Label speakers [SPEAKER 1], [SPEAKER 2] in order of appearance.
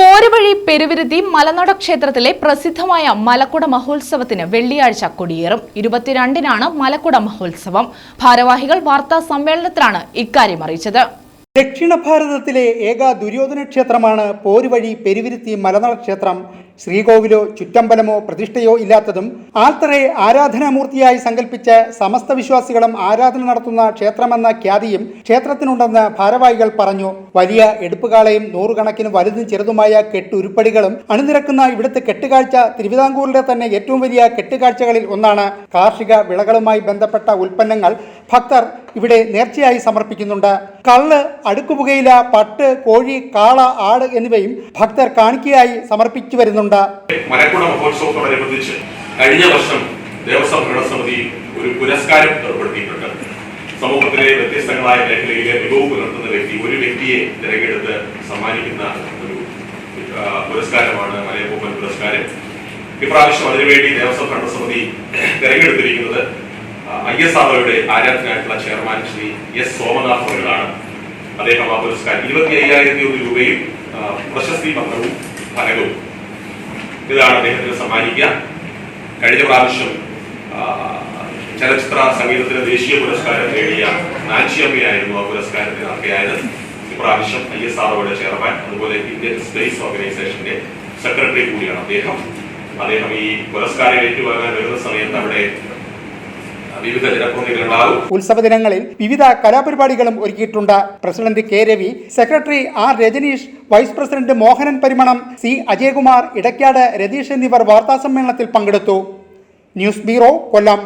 [SPEAKER 1] പോരുവഴി പെരുവിരുതി മലനട ക്ഷേത്രത്തിലെ പ്രസിദ്ധമായ മലക്കുട മഹോത്സവത്തിന് വെള്ളിയാഴ്ച കൊടിയേറും. ഇരുപത്തിരണ്ടിനാണ് മലക്കുട മഹോത്സവം. ഭാരവാഹികൾ വാർത്താ സമ്മേളനത്തിലാണ് ഇക്കാര്യം അറിയിച്ചത്.
[SPEAKER 2] ദക്ഷിണ ഭാരതത്തിലെ ഏക ദുര്യോധന ക്ഷേത്രമാണ് പോരുവഴി പെരുവിരുത്തി മലനട ക്ഷേത്രം. ശ്രീകോവിലോ ചുറ്റമ്പലമോ പ്രതിഷ്ഠയോ ഇല്ലാത്തതും ആൽത്തറെ ആരാധനാമൂർത്തിയായി സങ്കല്പിച്ച് സമസ്ത വിശ്വാസികളും ആരാധന നടത്തുന്ന ക്ഷേത്രമെന്ന ഖ്യാതിയും ക്ഷേത്രത്തിനുണ്ടെന്ന് ഭാരവാഹികൾ പറഞ്ഞു. വലിയ എടുപ്പുകാളയും നൂറുകണക്കിന് വലുതും ചെറുതുമായ കെട്ടുരുപ്പടികളും അണിനിരക്കുന്ന ഇവിടുത്തെ കെട്ടുകാഴ്ച തിരുവിതാംകൂറിലെ തന്നെ ഏറ്റവും വലിയ കെട്ടുകാഴ്ചകളിൽ ഒന്നാണ്. കാർഷിക വിളകളുമായി ബന്ധപ്പെട്ട ഉൽപ്പന്നങ്ങൾ ഭക്തർ ഇവിടെ നേർച്ചയായി സമർപ്പിക്കുന്നുണ്ട്. കള്ള് അടുക്കുപുകയില പട്ട് കോഴി കാള ആട് എന്നിവയും ഭക്തർ കാണിക്കയായി സമർപ്പിച്ചു വരുന്നുണ്ട് ചെയ്തിട്ടുണ്ട്
[SPEAKER 3] മലക്കുട മഹോത്സവത്തോടനുബന്ധിച്ച് കഴിഞ്ഞ വർഷം ദേവസ്വം ഭരണസമിതി ഒരു പുരസ്കാരം ഏർപ്പെടുത്തിയിട്ടുണ്ട്. സമൂഹത്തിലെ വ്യത്യസ്തങ്ങളായ മേഖലയിലെ മികവ് പുലർത്തുന്ന വ്യക്തി ഒരു വ്യക്തിയെ തിരഞ്ഞെടുത്ത് സമ്മാനിക്കുന്ന ഒരു പുരസ്കാരമാണ് മലയപ്പൂപ്പൻ പുരസ്കാരം. ഇപ്രാവശ്യം അതിനുവേണ്ടി ദേവസ്വം ഭരണസമിതി തിരഞ്ഞെടുത്തിരിക്കുന്നത് ഐ എസ് ആറോയുടെ ആരാധനായിട്ടുള്ള ചെയർമാൻ ശ്രീ എസ് സോമനാഥ് അവരുടെ അദ്ദേഹം ആ പുരസ്കാരം ഇരുപത്തി അയ്യായിരത്തി ഒരു രൂപയും പ്രശസ്തി പത്രവും ഫലകവും ഇതാണ് അദ്ദേഹത്തിന് സമ്മാനിക്കുക. കഴിഞ്ഞ പ്രാവശ്യം ചലച്ചിത്ര സംഗീതത്തിന് ദേശീയ പുരസ്കാരം നേടിയ നാച്ചിയമ്മയായിരുന്നു ആ പുരസ്കാരത്തിന് അർഹയായത്. ഇപ്രാവശ്യം ഐ എസ് ആർഒയുടെ ചെയർമാൻ അതുപോലെ ഇന്ത്യൻ സ്പേസ് ഓർഗനൈസേഷന്റെ സെക്രട്ടറി കൂടിയാണ് അദ്ദേഹം. അദ്ദേഹം ഈ പുരസ്കാരം ഏറ്റുവാങ്ങാൻ വരുന്ന സമയത്ത് അവിടെ വിവിധ ജനപ്രതിനിധികളുണ്ടാവും
[SPEAKER 2] ഉത്സവ ദിനങ്ങളിൽ വിവിധ കലാപരിപാടികളും ഒരുക്കിയിട്ടുണ്ട്. President K Ravi secretary R Rajneesh vice president Mohanan Parimanam C Ajayakumar Edakkad Ratheesh എന്നിവർ വാർത്താസമ്മേളനത്തിൽ പങ്കെടുത്തു. News bureau Kollam.